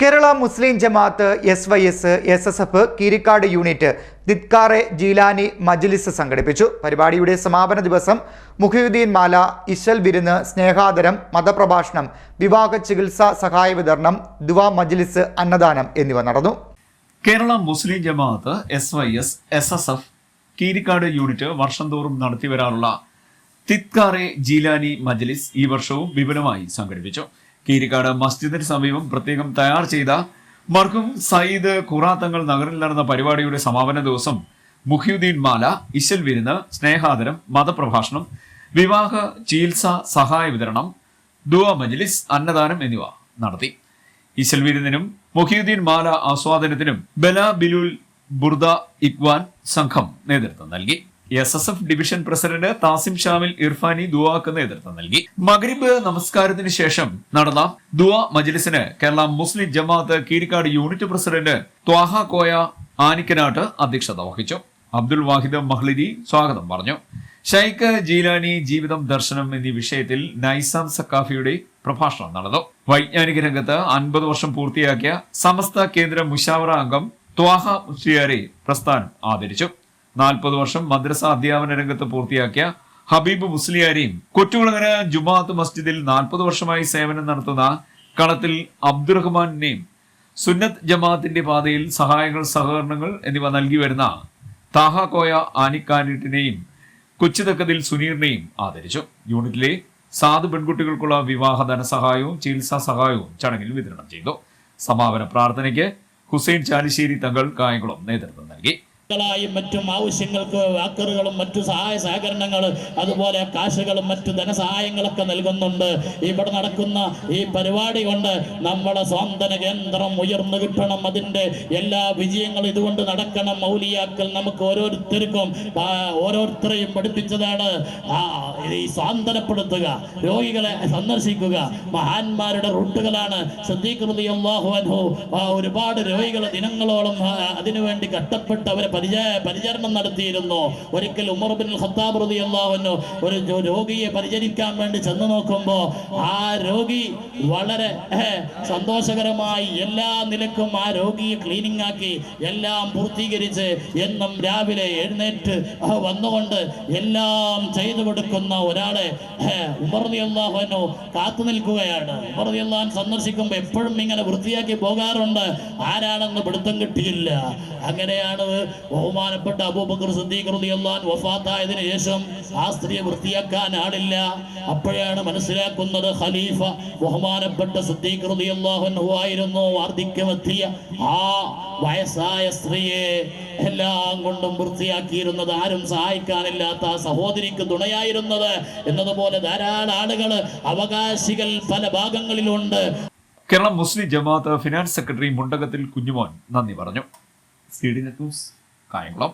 Kerala Muslim Jamaath S Y S S S F Keerikkad unit ദിത്കാറെ Jeelani മജ്ലിസ് സംഘടിപ്പിച്ചു. പരിപാടിയുടെ സമാപന ദിവസം മുഖിയുദ്ദീൻ മാല ഇശൽ വിരുന്ന് സ്നേഹാദരം മതപ്രഭാഷണം വിവാഹ ചികിത്സാ സഹായ വിതരണം ദുവാ മജ്ലിസ് അന്നദാനം എന്നിവ നടന്നു. Kerala Muslim Jamaath S Y S S S F Keerikkad unit വർഷം തോറും നടത്തിവരാറുള്ള തിത്കാറെ ജീലാനി മജ്ലിസ് ഈ വർഷവും വിപുലമായി സംഘടിപ്പിച്ചു. കീരിക്കാട് മസ്ജിദിന് സമീപം പ്രത്യേകം തയ്യാർ ചെയ്ത മർഹും സയ്യിദ് ഖുറാത്തങ്ങൾ നഗറിൽ നടന്ന പരിപാടിയുടെ സമാപന ദിവസം മുഹിയുദ്ദീൻ മാല ഇശൽ വിരുന്ന് സ്നേഹാദരം മതപ്രഭാഷണം വിവാഹ ചികിത്സ സഹായ വിതരണം ദുവ മജ്ലിസ് അന്നദാനം എന്നിവ നടത്തി. ഇശൽ വിരുന്നിനും മുഹിയുദ്ദീൻ മാല ആസ്വാദനത്തിനും ബല ബിലുൽ ബുർദ ഇക്വാൻ സംഘം നേതൃത്വം നൽകി. S S F division president Thasim Shamil Irfani ദുവാക്ക് നേതൃത്വം നൽകി. മഗ്രിബ് നമസ്കാരത്തിന് ശേഷം നടന്ന ദുവ മജ്ലിസിന് കേരള മുസ്ലിം ജമാഅത്ത് കീരിക്കാട് യൂണിറ്റ് പ്രസിഡന്റ് ത്വാഹ കോയ ആനിക്കനാട്ട് അധ്യക്ഷത വഹിച്ചു. അബ്ദുൽ വാഹിദ് മഹ്ലിദി സ്വാഗതം പറഞ്ഞു. ഷൈഖ് ജീലാനി ജീവിതം ദർശനം എന്നീ വിഷയത്തിൽ നൈസാം സക്കാഫിയുടെ പ്രഭാഷണം നടന്നു. വൈജ്ഞാനിക രംഗത്ത് അൻപത് വർഷം പൂർത്തിയാക്കിയ സമസ്ത കേന്ദ്ര മുഷാവറ അംഗം ത്വാഹ മുസ്ലിയാരെ പ്രസ്ഥാനം ആദരിച്ചു. നാൽപ്പത് വർഷം മദ്രസ അധ്യാപന രംഗത്ത് പൂർത്തിയാക്കിയ ഹബീബ് മുസ്ലിയാരെയും കൊറ്റുകുളങ്ങര ജുമാഅത്ത് മസ്ജിദിൽ നാൽപ്പത് വർഷമായി സേവനം നടത്തുന്ന കളത്തിൽ അബ്ദുറഹ്മാനെയും സുന്നത്ത് ജമാഅത്തിന്റെ പാതയിൽ സഹായങ്ങൾ സഹകരണങ്ങൾ എന്നിവ നൽകി വരുന്ന താഹ കോയ ആനിക്കാനിട്ടിനെയും കൊച്ചുതക്കതിൽ സുനീറിനെയും ആദരിച്ചു. യൂണിറ്റിലെ സാധു പെൺകുട്ടികൾക്കുള്ള വിവാഹ ധനസഹായവും ചികിത്സാ സഹായവും ചടങ്ങിൽ വിതരണം ചെയ്തു. സമാപന പ്രാർത്ഥനയ്ക്ക് ഹുസൈൻ ചാലിശ്ശേരി തങ്ങൾ കായംകുളം നേതൃത്വം നൽകി. ായും മറ്റും ആവശ്യങ്ങൾക്ക് വാക്കറുകളും മറ്റു സഹായ സഹകരണങ്ങൾ അതുപോലെ കാശുകളും മറ്റു ധനസഹായങ്ങളൊക്കെ നൽകുന്നുണ്ട്. ഇവിടെ നടക്കുന്ന ഈ പരിപാടി കൊണ്ട് നമ്മുടെ സ്വാന്തന കേന്ദ്രം ഉയർന്നു കിട്ടണം. അതിന്റെ എല്ലാ വിജയങ്ങളും ഇതുകൊണ്ട് നടക്കണം. മൗലിയാക്കൽ നമുക്ക് ഓരോരുത്തർക്കും ഓരോരുത്തരെയും പഠിപ്പിച്ചതാണ്. ഈ സ്വാന്തനപ്പെടുത്തുക രോഗികളെ സന്ദർശിക്കുക മഹാന്മാരുടെ റൂട്ടുകളാണ്. ശ്രദ്ധീകൃതി ഒരുപാട് രോഗികൾ ദിനങ്ങളോളം അതിനുവേണ്ടി കഷ്ടപ്പെട്ട് അവരെ പരിചയ പരിചരണം നടത്തിയിരുന്നു. ഒരിക്കൽ ഉമർ ബിൻ ഖത്താബ് റതി ഒരു രോഗിയെ പരിചരിക്കാൻ വേണ്ടി ചെന്ന് നോക്കുമ്പോൾ ആ രോഗി വളരെ സന്തോഷകരമായി എല്ലാ നിലക്കും ആ രോഗിയെ ക്ലീനിങ് ആക്കി എല്ലാം പൂർത്തീകരിച്ച് എന്നും രാവിലെ എഴുന്നേറ്റ് വന്നുകൊണ്ട് എല്ലാം ചെയ്തു കൊടുക്കുന്ന ഒരാളെ ഉമർദി അള്ളാഹുനു കാത്തു നിൽക്കുകയാണ്. ഉമർദി അള്ളാഹൻ സന്ദർശിക്കുമ്പോൾ എപ്പോഴും ഇങ്ങനെ വൃത്തിയാക്കി പോകാറുണ്ട്. ആരാണെന്ന് പിടുത്തം കിട്ടിയില്ല. അങ്ങനെയാണ് ബഹുമാനപ്പെട്ട അബൂബക്കർ സിദ്ദീഖ് റളിയല്ലാഹു അൻഹു വഫാത്തായതിനു ശേഷം ആ സ്ത്രീയെ വൃത്തിയാക്കാൻ ആളില്ല. അപ്പോഴാണ് മനസ്സിലാക്കുന്നത് ഖലീഫ ബഹുമാനപ്പെട്ട സിദ്ദീഖ് റളിയല്ലാഹു അൻഹു ആയിരുന്നു വാർദ്ധക്യമെത്തിയ ആ വയസ്സായ സ്ത്രീയെ എല്ലാം കൊണ്ടും വൃത്തിയാക്കിയിരുന്നത് ആരും സഹായിക്കാനില്ലാത്ത ആ സഹോദരിക്ക് തുണയായിരുന്നത്. എന്നതുപോലെ ധാരാളം ആളുകൾ അവകാശികൾ പല ഭാഗങ്ങളിലുണ്ട്. കേരള മുസ്ലിം ജമാഅത്ത് ഫിനാൻസ് സെക്രട്ടറി മുണ്ടകത്തിൽ കുഞ്ഞുമോൻ നന്ദി പറഞ്ഞു. C D net news. Kayamkulam